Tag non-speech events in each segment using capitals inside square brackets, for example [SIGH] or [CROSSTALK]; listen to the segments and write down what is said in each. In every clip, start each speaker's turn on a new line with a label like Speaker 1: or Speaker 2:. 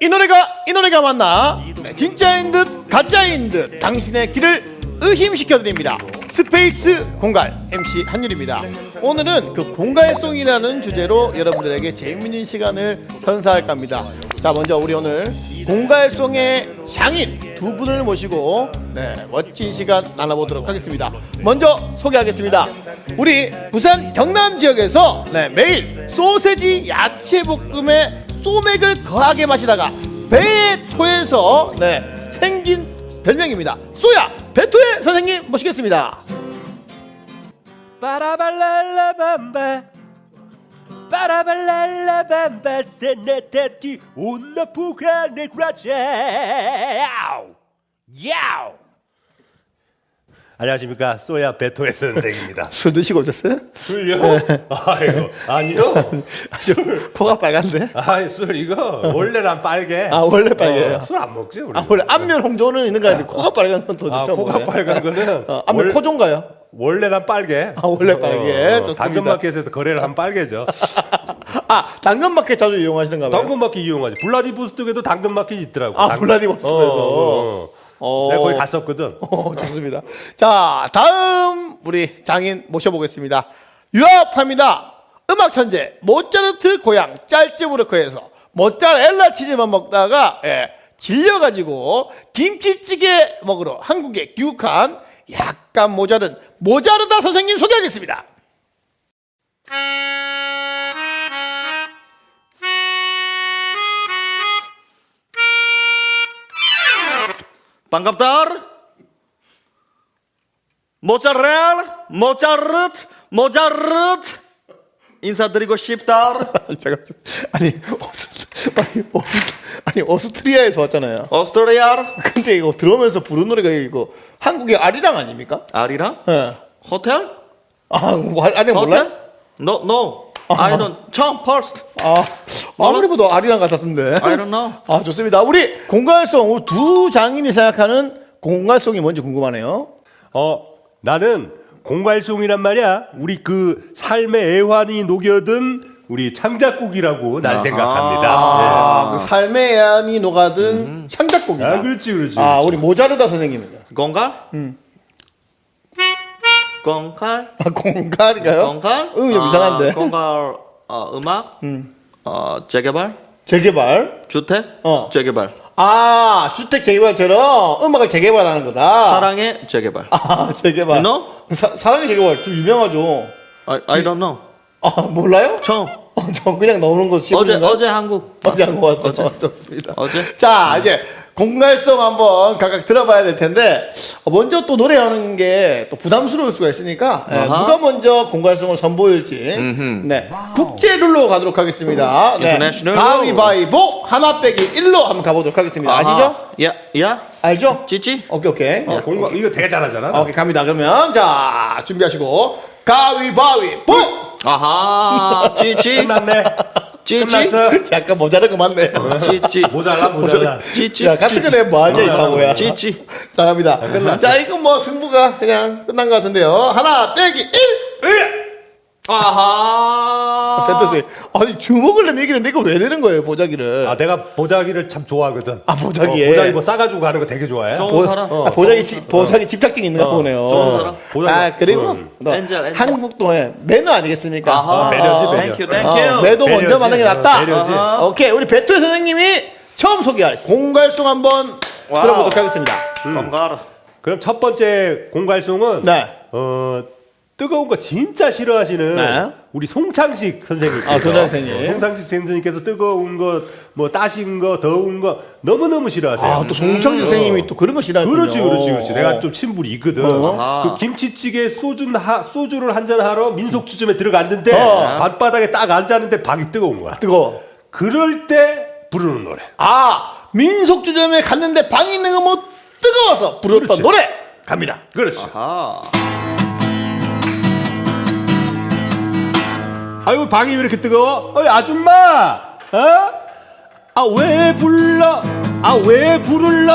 Speaker 1: 네, 이 노래가 이 노래가 맞나? 네, 진짜인 듯 가짜인 듯 당신의 길을 의심시켜 드립니다. 스페이스 공갈 MC 한율입니다. 오늘은 그 공갈송이라는 주제로 여러분들에게 재밌는 시간을 선사할까 합니다. 자, 먼저 우리 오늘 공갈송의 장인 두 분을 모시고 네, 멋진 시간 나눠보도록 하겠습니다. 먼저 소개하겠습니다. 우리 부산 경남 지역에서 네, 매일 소세지 야채 볶음에 소맥을 거하게 마시다가 배에 토해서 네, 생긴 별명입니다. 소야 배토의 선생님 모시겠습니다.
Speaker 2: 빠라발랄라밤바 빠라발랄라밤바 세네테티 온나푸가네 그라체 야우 야우 안녕하십니까 소야 베토의 선생입니다 [LAUGHS]
Speaker 1: 술 드시고 오셨어요?
Speaker 2: 술요? 아이고 아니요 [LAUGHS]
Speaker 1: 아주 코가 빨간데.
Speaker 2: 아이 술 이거 원래는 빨개
Speaker 1: 아, 원래 빨개요?
Speaker 2: 술안 먹지 우리
Speaker 1: 아 원래 안면 홍조는 있는 거 같은데 코가 빨간 건 도대체
Speaker 2: 아, 코가
Speaker 1: 뭐예요?
Speaker 2: 빨간 거는
Speaker 1: 어, 안면
Speaker 2: 원래-
Speaker 1: 코종가요?
Speaker 2: 원래는 빨개
Speaker 1: 아, 원래 빨개. 좋습니다.
Speaker 2: 당근마켓에서 거래를 하면 빨개져
Speaker 1: 아 당근마켓 자주 이용하시는가 봐요.
Speaker 2: 당근마켓 이용하지. 블라디보스톡에도 당근마켓 있더라고.
Speaker 1: 아,
Speaker 2: 당-
Speaker 1: 블라디보스톡에서.
Speaker 2: 어, 어, 어.
Speaker 1: 어.
Speaker 2: 내가 거기 갔었거든.
Speaker 1: 어, 좋습니다. 자, 다음 우리 장인 모셔보겠습니다. 유학파입니다. 음악 천재 모차르트 고향 짤츠부르크에서 모짜렐라 치즈만 먹다가 예, 질려가지고 김치찌개 먹으러 한국에 귀국한 약간 모자른 모자르다 선생님 소개하겠습니다.
Speaker 3: 반갑다. 모짜렐, 모차르트, 모차르트 인사드리고 싶다.
Speaker 1: 잠깐 아니 오스, 아니, 오스, 아니 오스트리아에서 왔잖아요.
Speaker 3: 오스트리아
Speaker 1: 근데 이거 들어오면서 부른 노래가 이거 한국의 아리랑 아닙니까?
Speaker 3: 아리랑
Speaker 1: 예.
Speaker 3: 호텔?
Speaker 1: 아, 뭐, 아리랑 몰라요?
Speaker 3: 호텔? No, no. I don't. 처음 first.
Speaker 1: 아, 아무리 봐도 아리랑 같았는데.
Speaker 3: I don't know.
Speaker 1: 아, 좋습니다. 우리 공갈송, 우리 두 장인이 생각하는 공갈송이 뭔지 궁금하네요.
Speaker 2: 어, 나는 공갈송이란 말이야. 우리 그 삶의 애환이 녹여든 우리 창작곡이라고 난 생각합니다.
Speaker 1: 아, 그 삶의 애환이 녹아든 창작곡이다.
Speaker 2: 아, 그렇지, 그렇지.
Speaker 1: 아, 우리 모자르다 선생님입니다.
Speaker 3: 공갈? 공갈?
Speaker 1: 아, 공갈인가요?
Speaker 3: 공갈?
Speaker 1: 응, 좀
Speaker 3: 아,
Speaker 1: 이상한데.
Speaker 3: 공갈 어, 음악? 어, 재개발?
Speaker 1: 재개발.
Speaker 3: 주택?
Speaker 1: 어.
Speaker 3: 재개발.
Speaker 1: 아, 주택 재개발처럼 음악을 재개발하는 거다.
Speaker 3: 사랑의 재개발.
Speaker 1: 아, 재개발.
Speaker 3: You know?
Speaker 1: 사, 사랑의 재개발 좀 유명하죠.
Speaker 3: I, I don't know.
Speaker 1: 아, 몰라요?
Speaker 3: 처음.
Speaker 1: 어, 저 그냥 나오는 거
Speaker 3: 어제
Speaker 1: 씹는 거?
Speaker 3: 어제 한국
Speaker 1: 어제 한거 왔어.
Speaker 3: 어제.
Speaker 1: 어, 좋습니다.
Speaker 3: 어제?
Speaker 1: 자, 이제 공갈성 한번 각각 들어봐야 될 텐데 어, 먼저 또 노래하는 게 또 부담스러울 수가 있으니까 예,
Speaker 3: 아하.
Speaker 1: 누가 먼저 공갈성을 선보일지 네 국제 룰로 가도록 하겠습니다. 네.
Speaker 3: International
Speaker 1: 가위바위보 하나 빼기 1로 한번 가보도록 하겠습니다. 아시죠?
Speaker 3: 야, 야,
Speaker 1: 알죠?
Speaker 3: 찌찌.
Speaker 1: 오케이 오케이.
Speaker 2: 어, 공갈, 이거 되게 잘하잖아.
Speaker 1: 오케이 갑니다. 그러면 자 준비하시고 가위바위보.
Speaker 3: 아하, 찌찌,
Speaker 2: 끝났네.
Speaker 3: 찌찌,
Speaker 2: 끝났어. [LAUGHS]
Speaker 1: 약간 모자란 거 맞네.
Speaker 3: 찌찌, [LAUGHS]
Speaker 2: 모자라, 모자라.
Speaker 3: 찌찌,
Speaker 1: 야 같은 거내 뭐하냐 이 바보야.
Speaker 3: 찌찌. [LAUGHS]
Speaker 1: 자 갑니다.
Speaker 2: 끝났어.
Speaker 1: 자 이거 뭐 승부가 그냥 끝난 것 같은데요. 하나 떼기 1.
Speaker 3: 아하.
Speaker 1: 펜터스. 아니 주먹을 내면 이기는데 이거 왜 내는 거예요 보자기를?
Speaker 2: 아, 내가 보자기를 참 좋아하거든.
Speaker 1: 아, 보자기에.
Speaker 2: 어, 보자기 뭐 싸가지고 가는 거 되게 좋아해.
Speaker 3: 좋은
Speaker 1: 보,
Speaker 3: 사람.
Speaker 1: 아, 보자기 지, 보자기 집착증 있는가
Speaker 2: 어,
Speaker 1: 보네요.
Speaker 3: 좋은 사람.
Speaker 2: 보자기.
Speaker 1: 아 그리고
Speaker 2: 음.
Speaker 1: 또
Speaker 3: 엔젤, 엔젤.
Speaker 1: 한국도의 매너 아니겠습니까?
Speaker 3: 아하.
Speaker 2: 어, 배려지, 배려.
Speaker 3: 땡큐,
Speaker 1: 어,
Speaker 3: 땡큐.
Speaker 1: 매도 먼저
Speaker 2: 배려지.
Speaker 1: 만나는 게
Speaker 2: 어,
Speaker 1: 낫다.
Speaker 2: 배려지.
Speaker 3: 아하.
Speaker 1: 오케이 우리 배토 선생님이 처음 소개할 공갈송 한번
Speaker 3: 와우.
Speaker 1: 들어보도록 하겠습니다.
Speaker 3: 건가라.
Speaker 2: 그럼 첫 번째 공갈송은
Speaker 1: 네.
Speaker 2: 어 뜨거운 거 진짜 싫어하시는
Speaker 1: 네.
Speaker 2: 우리 송창식 선생님께서
Speaker 1: 아, 송창식 선생님.
Speaker 2: 어, 송창식 선생님께서 뜨거운 거 뭐 따신 거 더운 거 너무 너무 싫어하세요.
Speaker 1: 아 또 송창진 선생님이 또 그런 거 싫어하군요.
Speaker 2: 그렇지 그렇지 그렇지. 내가 좀 친분이 있거든.
Speaker 3: 아하.
Speaker 2: 그 김치찌개 소주 하, 소주를 한잔 하러 민속주점에 들어갔는데
Speaker 1: 어.
Speaker 2: 밤바닥에 딱 앉았는데 방이 뜨거운 거야.
Speaker 1: 뜨거.
Speaker 2: 그럴 때 부르는 노래.
Speaker 1: 아 민속주점에 갔는데 방에 있는 거 뭐 뜨거워서 부르던
Speaker 2: 그렇지.
Speaker 1: 노래 갑니다.
Speaker 2: 그렇지.
Speaker 3: 아.
Speaker 2: 아이고 방이 왜 이렇게 뜨거워? 어이 아줌마, 어? 아 왜 불러? 아 왜 부를러?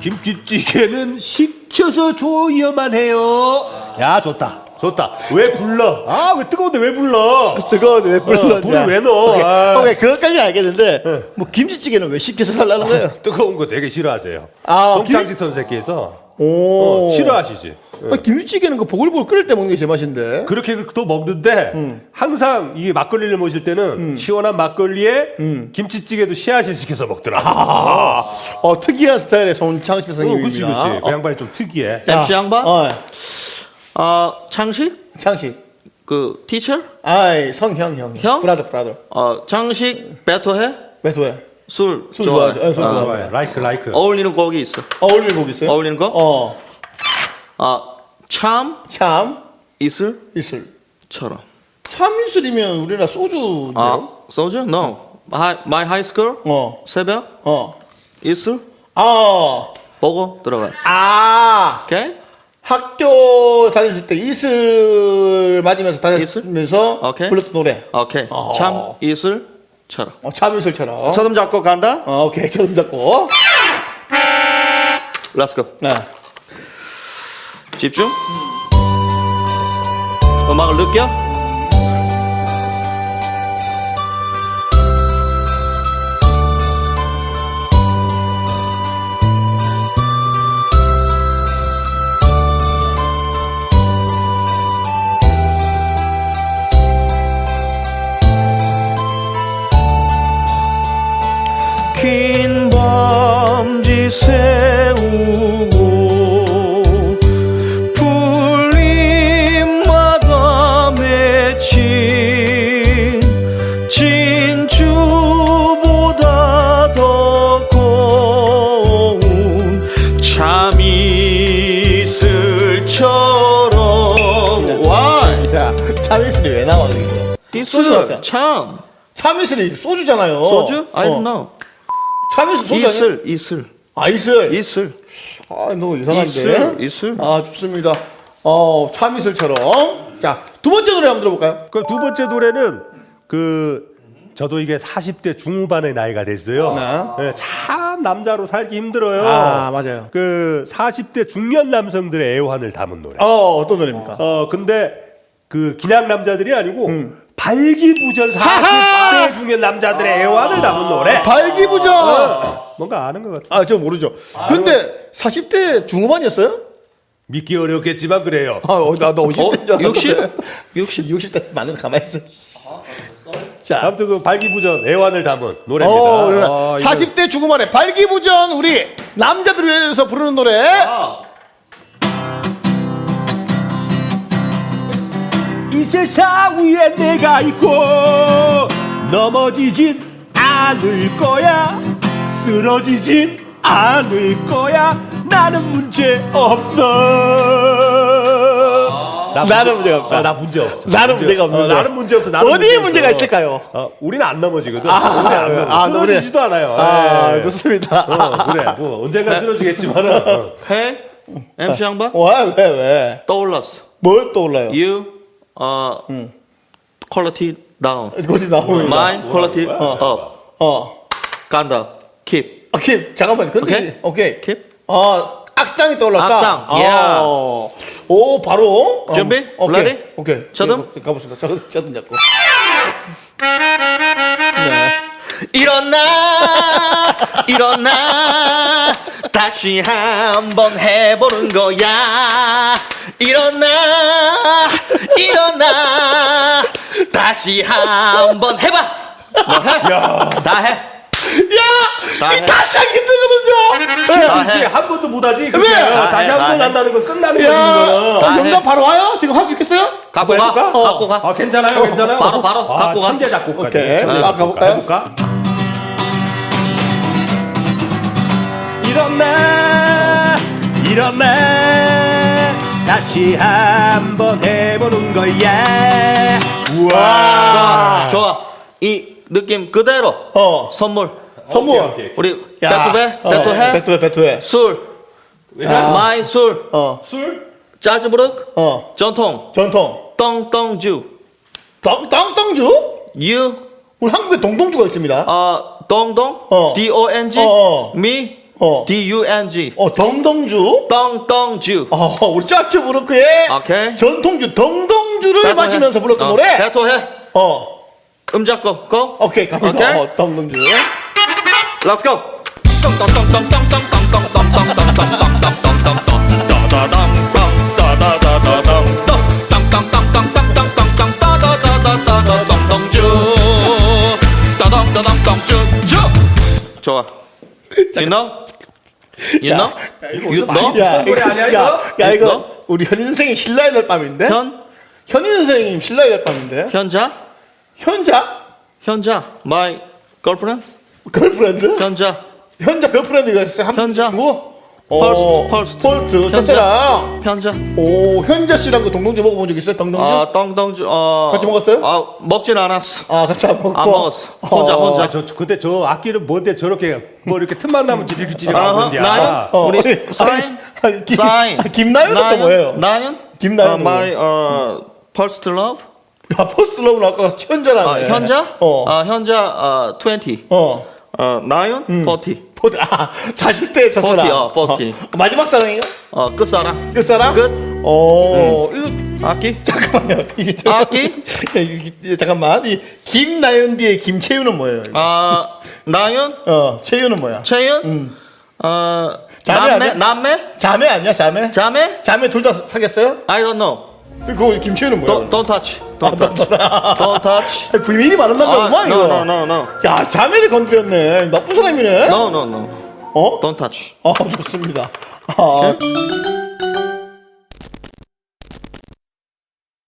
Speaker 2: 김치찌개는 식혀서 줘야만 해요. 야 좋다. 좋다. 왜 불러? 아, 왜 뜨거운데 왜 불러?
Speaker 1: 뜨거운데 왜 불렀냐?
Speaker 2: 불을 왜 넣어?
Speaker 1: 오케이,
Speaker 2: 아.
Speaker 1: 오케이 그것까지는 알겠는데 뭐 김치찌개는 왜 시켜서 살라는 거예요?
Speaker 2: 뜨거운 거 되게 싫어하세요.
Speaker 1: 아,
Speaker 2: 송창식 선생께서
Speaker 1: 오
Speaker 2: 어, 싫어하시지.
Speaker 1: 아, 김치찌개는 그 보글보글 끓일 때 먹는 게 제맛인데.
Speaker 2: 그렇게 또 먹는데
Speaker 1: 음.
Speaker 2: 항상 이 막걸리를 모실 때는 시원한 막걸리에 김치찌개도 씨앗을 시켜서 먹더라고.
Speaker 1: 아, 어, 특이한 스타일의 손창식
Speaker 2: 어,
Speaker 1: 선생님입니다.
Speaker 2: 그렇지, 그렇지. 그
Speaker 1: 어,
Speaker 2: 양반이 좀 특이해.
Speaker 1: 자,
Speaker 3: MC 양반?
Speaker 1: 어,
Speaker 3: 어, 창식
Speaker 1: 창식.
Speaker 3: 그 티처
Speaker 1: 아이, 성형, 형.
Speaker 3: 형?
Speaker 1: 브라더, 브라더.
Speaker 3: 어, 창식 배토해
Speaker 1: 왜도해?
Speaker 3: 술,
Speaker 1: 술
Speaker 3: 좋아해.
Speaker 1: 좋아하죠. 예, 술
Speaker 3: 어,
Speaker 1: 좋아해요.
Speaker 2: 좋아요. 라이크, 라이크.
Speaker 3: 어울리는 곡이 있어.
Speaker 1: 어울리는 곡 있어요?
Speaker 3: 어울리는 거?
Speaker 1: 어,
Speaker 3: 아, 참
Speaker 1: 참,
Speaker 3: 이슬처럼.
Speaker 1: 이슬. 참이슬이면 우리나라 소주인데요?
Speaker 3: 아, 소주? No. My, my high school?
Speaker 1: 어,
Speaker 3: 새벽?
Speaker 1: 어.
Speaker 3: 이슬?
Speaker 1: 아,
Speaker 3: 보고 들어가.
Speaker 1: 아,
Speaker 3: 오케이?
Speaker 1: 학교 다니실 때 이슬 맞으면서 다니면서
Speaker 3: 오케이.
Speaker 1: 불렀던 노래.
Speaker 3: 오케이.
Speaker 1: 어.
Speaker 3: 참 이슬 처럼.
Speaker 1: 어, 참 이슬처럼.
Speaker 3: 처럼 잡고 간다?
Speaker 1: 어, 오케이. 처음 잡고.
Speaker 3: Let's go.
Speaker 1: 네.
Speaker 3: 집중. 음악을 느껴? 긴 밤지 세 참이슬처럼 와
Speaker 1: 야, 참이슬이 왜 나와, 여기서? 소주
Speaker 3: 이슬
Speaker 1: 같아.
Speaker 3: 참
Speaker 1: 참이슬이 소주잖아요.
Speaker 3: 소주? I don't
Speaker 1: 어.
Speaker 3: know
Speaker 1: 참이슬 소주 아니야?
Speaker 3: 이슬 이슬
Speaker 1: 아, 이슬.
Speaker 3: 이슬
Speaker 1: 아, 너무 이상한데.
Speaker 3: 이슬 이슬
Speaker 1: 아, 좋습니다. 어, 참이슬처럼. 자, 두 번째 노래 한번 들어볼까요?
Speaker 2: 그 두 번째 노래는 그 저도 이게 40대 중후반의 나이가 됐어요.
Speaker 1: 네.
Speaker 2: 예, 참 남자로 살기 힘들어요.
Speaker 1: 아, 맞아요.
Speaker 2: 그 40대 중년 남성들의 애환을 담은 노래.
Speaker 1: 어, 어떤 노래입니까?
Speaker 2: 어 근데 그 그냥 남자들이 아니고 발기부전 [LAUGHS] 40대
Speaker 1: 하하!
Speaker 2: 중년 남자들의 애환을 담은 노래.
Speaker 1: 발기부전!
Speaker 2: 어, 뭔가 아는 것 같아.
Speaker 1: 아, 저 모르죠. 근데 40대 중후반이었어요?
Speaker 2: 믿기 어렵겠지만 그래요.
Speaker 1: 아, 어, 나도 50대인 줄
Speaker 3: 어? 60?
Speaker 1: 알았는데. 60? 60대 맞는 가만히 있어. 자,
Speaker 2: 아무튼 그 발기부전 애환을 담은 노래입니다.
Speaker 1: 어, 그래.
Speaker 2: 어, 이거
Speaker 1: 40대 중후반에 발기부전 우리 남자들을 위해서 부르는 노래.
Speaker 2: 이 세상 위에 내가 있고 넘어지진 않을 거야 쓰러지진 않을 거야 나는 문제 없어 나
Speaker 1: 나는 문제가 없다.
Speaker 2: 어, 나 문제 없어
Speaker 1: 나는 문제가
Speaker 2: 어,
Speaker 1: 없는데.
Speaker 2: 나는 문제 없어 나는
Speaker 1: 어디에
Speaker 2: 문제
Speaker 1: 문제가
Speaker 2: 없어.
Speaker 1: 있을까요?
Speaker 2: 어, 우리는 안 넘어지거든
Speaker 1: 아,
Speaker 2: 우리 안 넘어
Speaker 1: 아.
Speaker 2: 쓰러지지도 않아요
Speaker 1: 아,
Speaker 2: 예.
Speaker 1: 좋습니다.
Speaker 2: 어, 그래 뭐 언젠가 쓰러지겠지만은 어.
Speaker 3: 해 MC 양반
Speaker 1: 왜, 왜, 왜?
Speaker 3: 떠올랐어
Speaker 1: 뭘 떠올라요?
Speaker 3: you 어 quality down
Speaker 1: 거기 나오면.
Speaker 3: my quality
Speaker 2: 뭐야?
Speaker 3: up
Speaker 1: 어.
Speaker 3: 간다 keep
Speaker 1: 아, 킵. 잠깐만. 근데.
Speaker 3: 오케이.
Speaker 1: 오케이.
Speaker 3: keep
Speaker 1: 어, 악상이 떠올랐다.
Speaker 3: 악상,
Speaker 1: 아,
Speaker 3: 야.
Speaker 1: 오, 바로. 어,
Speaker 3: 준비?
Speaker 1: 오케이.
Speaker 3: Ready?
Speaker 1: 오케이.
Speaker 3: 저든?
Speaker 1: 예, 가보겠습니다. 저든, 저든 잡고. 네.
Speaker 3: 일어나 [LAUGHS] 일어나 다시 한번 해보는 거야 일어나 일어나 다시 한번 해봐 너해다해
Speaker 1: 야! 다이
Speaker 3: 해.
Speaker 1: 다시 하기 힘들거든요!
Speaker 3: 다
Speaker 2: 그렇지
Speaker 3: 해.
Speaker 2: 한 번도 못하지 그렇게
Speaker 1: 왜?
Speaker 2: 어,
Speaker 3: 다
Speaker 2: 다시
Speaker 3: 해,
Speaker 2: 한다번
Speaker 3: 해.
Speaker 2: 한다는 건 끝나는
Speaker 1: 야!
Speaker 2: 거지 이거는
Speaker 1: 어,
Speaker 3: 다
Speaker 1: 영감
Speaker 3: 해.
Speaker 1: 바로 와요? 지금 할 수 있겠어요?
Speaker 3: 갖고
Speaker 2: 한번
Speaker 3: 가
Speaker 2: 해볼까?
Speaker 3: 갖고 가
Speaker 2: 아 괜찮아요 괜찮아요
Speaker 3: 바로, 바로
Speaker 2: 아,
Speaker 3: 갖고 가.
Speaker 2: 천재 작곡까지
Speaker 1: 오케이.
Speaker 2: 천재
Speaker 1: 아,
Speaker 2: 작곡가.
Speaker 1: 가볼까요?
Speaker 2: 해볼까? 일어나 일어나 다시 한번 해보는 거야 우와
Speaker 3: 좋아 이 느낌 그대로
Speaker 1: 어.
Speaker 3: 선물
Speaker 1: 선물.
Speaker 2: 오케이, 오케이.
Speaker 3: 우리
Speaker 1: 어,
Speaker 3: 배투해
Speaker 1: 배투해, 배투해.
Speaker 3: 술 마이 술
Speaker 1: 어,
Speaker 2: 술?
Speaker 3: 짜즈부르크
Speaker 1: 어.
Speaker 3: 전통
Speaker 1: 전통.
Speaker 3: 똥똥주
Speaker 1: 땅, 땅땅주?
Speaker 3: you
Speaker 1: 우리 한국에 동동주가 있습니다.
Speaker 3: 어 동동
Speaker 1: 어.
Speaker 3: D O N G
Speaker 1: 어, 어.
Speaker 3: me
Speaker 1: 어.
Speaker 3: D U N G.
Speaker 1: 어 덩덩주.
Speaker 3: 덩덩주.
Speaker 1: 어 우리 짜쭈 부르크의
Speaker 3: 오케이.
Speaker 1: 전통주 덩덩주를
Speaker 3: 배토해.
Speaker 1: 마시면서 불렀던
Speaker 3: 어,
Speaker 1: 노래.
Speaker 3: 배토해. 어음 잡고 고.
Speaker 1: 오케이 갑니다.
Speaker 3: 오케이.
Speaker 1: 어, 덩덩주.
Speaker 3: Let's go. 좋아. You know? You know? You know?
Speaker 1: 야,
Speaker 2: 노래 아니야,
Speaker 1: 야,
Speaker 2: 이거?
Speaker 1: 야 이거
Speaker 3: 이거?
Speaker 1: 우리 현인 선생님 신라야 될 밤인데?
Speaker 3: 현?
Speaker 1: 현인 선생님 신라야 될 밤인데?
Speaker 3: 현자?
Speaker 1: 현자?
Speaker 3: 현자? My girlfriend?
Speaker 1: 걸프렌드?
Speaker 3: 현자?
Speaker 1: 현자 걸프렌드가 있어요? 한
Speaker 3: 현자.
Speaker 1: 친구?
Speaker 3: 펄스트, 펄스트.
Speaker 1: 펄스트
Speaker 3: 현자.
Speaker 1: 첫째랑
Speaker 3: 현자?
Speaker 1: 오 현자 씨랑 그 동동주 먹어본 적 있어요? 동동주?
Speaker 3: 아, 덩덩주, 어.
Speaker 1: 같이 먹었어요?
Speaker 3: 아, 먹진 않았어.
Speaker 1: 아 같이 안 먹고
Speaker 3: 안 먹었어. 혼자,
Speaker 1: 어.
Speaker 3: 혼자.
Speaker 2: 아, 저, 저 근데 저 악기는 뭔데 저렇게 뭐 이렇게 틈만 나면 찌릿찌릿
Speaker 3: 아하,
Speaker 2: 하고 그러냐.
Speaker 3: 나연?
Speaker 1: 어,
Speaker 3: 우리
Speaker 1: 아니,
Speaker 3: 사인?
Speaker 1: 아니, 김-
Speaker 3: 사인.
Speaker 1: 아, 김나연은 또? 뭐예요?
Speaker 3: 나연?
Speaker 1: 김나연
Speaker 3: 어, my, 어, first love?
Speaker 1: 아 포스트 러브는 아까 현자라네
Speaker 3: 아, 현자?
Speaker 1: 어.
Speaker 3: 아, 현자, 어, 20.
Speaker 1: 어.
Speaker 3: 어, 나연? 40.
Speaker 1: 포드 아 40대 첫사랑
Speaker 3: 40, 어, 40.
Speaker 1: 어, 마지막 사랑이요?
Speaker 3: 어, 끝사랑.
Speaker 1: 끝사랑?
Speaker 3: 끝.
Speaker 1: 어 이거
Speaker 3: 악기? [LAUGHS]
Speaker 1: 잠깐만요 이게? 야, 이게 잠깐만 이 김나연 뒤에 김채윤은 뭐예요? 이거?
Speaker 3: 아, 나연?
Speaker 1: 어 채윤은 뭐야?
Speaker 3: 채연? 어,
Speaker 1: 자매
Speaker 3: 남매?
Speaker 1: 아니야?
Speaker 3: 남매?
Speaker 1: 자매 아니야 자매?
Speaker 3: 자매?
Speaker 1: 자매 둘 다 사귀었어요?
Speaker 3: I don't know.
Speaker 1: 그거 김채윤은 뭐야?
Speaker 3: Don't, don't touch.
Speaker 1: 아,
Speaker 3: Don't touch. Don't touch.
Speaker 1: 비밀이 많은 남자
Speaker 3: 아,
Speaker 1: 이거
Speaker 3: no, no, no.
Speaker 1: 야 자매를 건드렸네 나쁜 사람이네
Speaker 3: No, no, no.
Speaker 1: 어?
Speaker 3: Don't touch.
Speaker 1: 아 좋습니다 아,